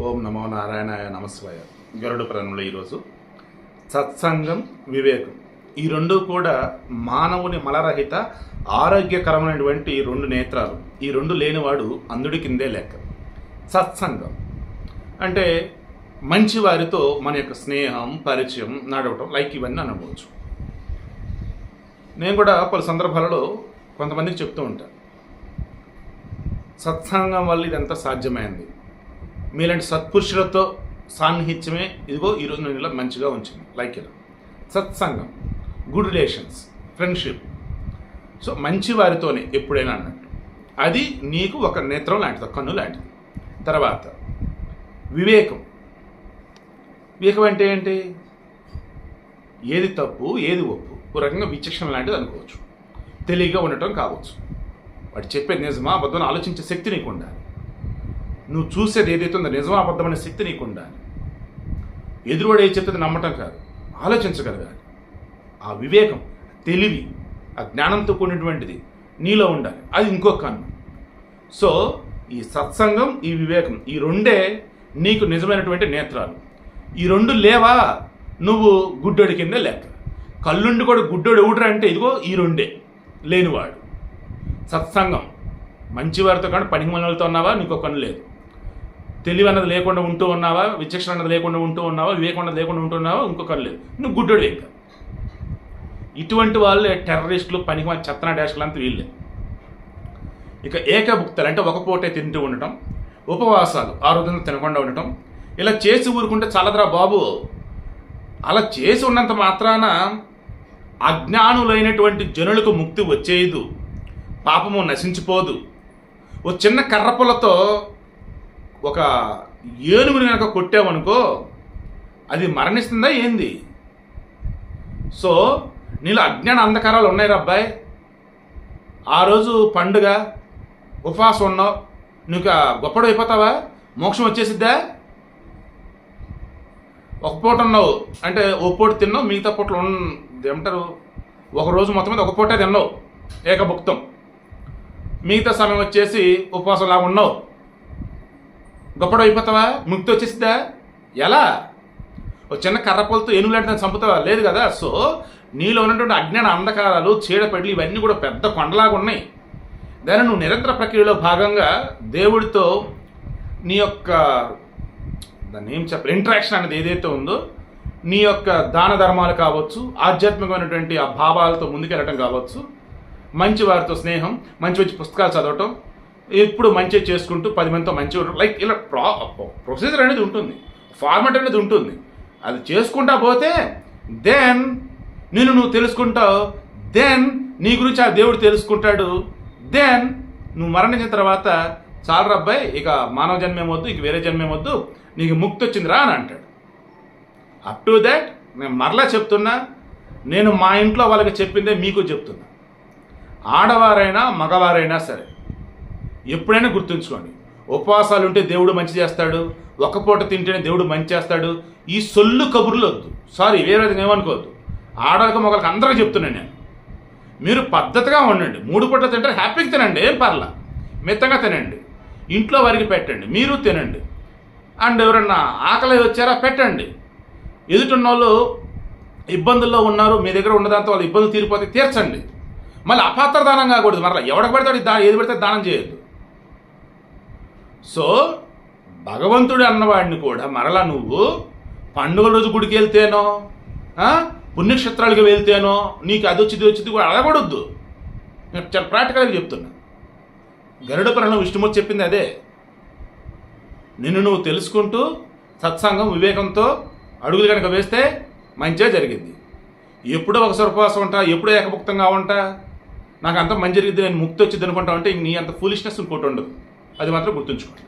ఓం నమో నారాయణాయ నమస్వాయ. గరుడు ప్రాణంలో ఈరోజు సత్సంగం వివేకం. ఈ రెండు కూడా మానవుని మలరహిత ఆరోగ్యకరమైనటువంటి రెండు నేత్రాలు. ఈ రెండు లేనివాడు అందుడి కిందే లెక్క సత్సంగం. అంటే మంచి వారితో మన యొక్క స్నేహం పరిచయం నడవటం లైక్ ఇవన్నీ అనుకోవచ్చు నేను కూడా పలు సందర్భాలలో కొంతమందికి చెప్తూ ఉంటాను సత్సంగం వల్ల ఇదంతా సాధ్యమైంది. మీలాంటి సత్పురుషులతో సాన్నిహిత్యమే. ఇదిగో ఈరోజు నేను ఇలా మంచిగా ఉంచింది. లైక్ ఇలా. సత్సంగం. గుడ్ రిలేషన్స్ ఫ్రెండ్షిప్ సో మంచి వారితోనే ఎప్పుడైనా అన్నట్టు. అది నీకు ఒక నేత్రం లాంటిది కన్ను లాంటిది. తర్వాత వివేకం. వివేకం అంటే ఏంటి? ఏది తప్పు ఏది ఒప్పు. ఒక రకంగా విచక్షణ లాంటిది అనుకోవచ్చు. తెలివిగా ఉండటం కావచ్చు. వాడు చెప్పేది నిజమా అబద్ధం ఆలోచించే శక్తి నీకు ఉండాలి. నువ్వు చూసేది ఏదైతే ఉందో నిజమా అబద్ధమైన శక్తి నీకు ఉండాలి. ఎదురువాడు ఏ చెప్తుంది నమ్మటం కాదు ఆలోచించగలగాలి. ఆ వివేకం తెలివి ఆ జ్ఞానంతో కూడినటువంటిది నీలో ఉండాలి. అది ఇంకో కన్ను సో ఈ సత్సంగం ఈ వివేకం ఈ రెండే నీకు నిజమైనటువంటి నేత్రాలు. ఈ రెండు లేవా? నువ్వు గుడ్డోడి కింద లెక్క కళ్ళుండి కూడా గుడ్డోడు ఎవడరా అంటే ఇదిగో ఈ రెండే లేనివాడు. సత్సంగం. మంచివారితో కానీ పనికి మనలతో ఉన్నావా? నీకు కన్ను లేదు. తెలివి అన్నది లేకుండా ఉంటూ ఉన్నావా? విచక్షణ అన్నది లేకుండా ఉంటూ ఉన్నావా? వివేకం అన్నది లేకుండా ఉంటూ ఉన్నావా? ఇంకో లేదు నువ్వు గుడ్డోడు ఇంకా. ఇటువంటి వాళ్ళే టెర్రరిస్టులు పనికి చెత్తన డాష్లు అంతా వీళ్ళే. ఇక ఏకభుక్తలు అంటే ఒక పూటే తింటూ ఉండటం ఉపవాసాలు ఆరోగ్యంగా తినకుండా ఉండటం ఇలా చేసి ఊరుకుంటే చాలదరా బాబు. అలా చేసి ఉన్నంత మాత్రాన అజ్ఞానులైనటువంటి జనులకు ముక్తి వచ్చేయదు. పాపము నశించిపోదు. ఓ చిన్న కర్రపులతో ఒక ఏనుగుని కనుక కొట్టామనుకో అది మరణిస్తుందా ఏంది? సో నీలో అజ్ఞాన అంధకారాలు ఉన్నాయి అబ్బాయి. ఆ రోజు పండుగ ఉపవాసం ఉన్నావు. నువ్వు గొప్పడు అయిపోతావా? మోక్షం వచ్చేసిద్దా? ఒక పూట ఉన్నావు. అంటే ఒక పూట తిన్నావు మిగతా పూటలు ఏమంటారు? ఒక రోజు మొత్తం మీద ఒక పూటే తిన్నావు ఏకభుక్తం. మిగతా సమయం వచ్చేసి ఉపవాసం లాగా ఉన్నావు. గొప్పడు అయిపోతావా? ముక్తి వచ్చేసిద్దా? ఎలా? ఒక చిన్న కర్రపొలతో ఏనుగు చంపుతావా? లేదు కదా? సో నీలో ఉన్నటువంటి అజ్ఞాన అంధకారాలు చీడపెడ్లు ఇవన్నీ కూడా పెద్ద కొండలాగా ఉన్నాయి. దాన్ని నువ్వు నిరంతర ప్రక్రియలో భాగంగా దేవుడితో నీ యొక్క దాన్ని ఏం చెప్పాలి ఇంటరాక్షన్ అనేది ఏదైతే ఉందో నీ యొక్క దాన ధర్మాలు కావచ్చు ఆధ్యాత్మికమైనటువంటి ఆ భావాలతో ముందుకెళ్ళటం కావచ్చు మంచి వారితో స్నేహం మంచి మంచి పుస్తకాలు చదవటం ఎప్పుడు మంచిగా చేసుకుంటూ పది మందితో మంచిగా ఉంటారు లైక్ ఇలా ప్రా ప్రొసీజర్ అనేది ఉంటుంది. ఫార్మాట్ అనేది ఉంటుంది. అది చేసుకుంటా పోతే దెన్ నేను నువ్వు తెలుసుకుంటావు. దెన్ నీ గురించి ఆ దేవుడు తెలుసుకుంటాడు. దెన్ నువ్వు మరణించిన తర్వాత చాలు అబ్బాయి ఇక మానవ జన్మేమొద్దు ఇక వేరే జన్మేమొద్దు నీకు ముక్తి వచ్చిందిరా అని అంటాడు. అప్ టు దాట్ నేను మరలా చెప్తున్నా నేను మా ఇంట్లో వాళ్ళకి చెప్పిందే మీకు చెప్తున్నా. ఆడవారైనా మగవారైనా సరే ఎప్పుడైనా గుర్తుంచుకోండి. ఉపవాసాలు ఉంటే దేవుడు మంచి చేస్తాడు ఒక పూట తింటేనే దేవుడు మంచి చేస్తాడు. ఈ సొల్లు కబుర్లు వద్దు. సారీ వేరేది ఏమనుకోవద్దు. ఆడవాళ్ళకి మొగలకు అందరికీ చెప్తున్నాను నేను. మీరు పద్ధతిగా ఉండండి. మూడు పూట తింటే హ్యాపీగా తినండి. ఏం పర్లా. మితంగా తినండి. ఇంట్లో వారికి పెట్టండి. మీరు తినండి. అండ్ ఎవరన్నా ఆకలి వచ్చారా పెట్టండి. ఎదుటిన్న వాళ్ళు ఇబ్బందుల్లో ఉన్నారు మీ దగ్గర ఉన్నదాంతో వాళ్ళు ఇబ్బందులు తీరిపోతే తీర్చండి. మళ్ళీ అపాత్ర దానం కాకూడదు. మరలా ఎవడకు పడతాడు దా ఏది పెడితే దానం చేయొద్దు. సో భగవంతుడు అన్నవాడిని కూడా మరలా నువ్వు పండుగల రోజు గుడికి వెళ్తేనో పుణ్యక్షేత్రాలకి వెళ్తేనో నీకు అది వచ్చింది వచ్చింది కూడా అడగకూడదు. నేను చాలా ప్రాక్టికల్గా చెప్తున్నా. గరుడ పురాణం విష్ణుమూర్తి చెప్పింది అదే. నిన్ను నువ్వు తెలుసుకుంటూ సత్సంగం వివేకంతో అడుగులు కనుక వేస్తే మంచిగా జరిగింది. ఎప్పుడో ఒకసారి ఉపవాసం ఉంటా ఎప్పుడో ఏకభుక్తంగా ఉంటా. నాకు అంత మంచి జరిగింది నేను ముక్తి వచ్చింది అనుకుంటా అంటే నీ అంత ఫూలిష్నెస్ ఇంకోటి ఉండదు. అది మాత్రం గుర్తుంచుకోండి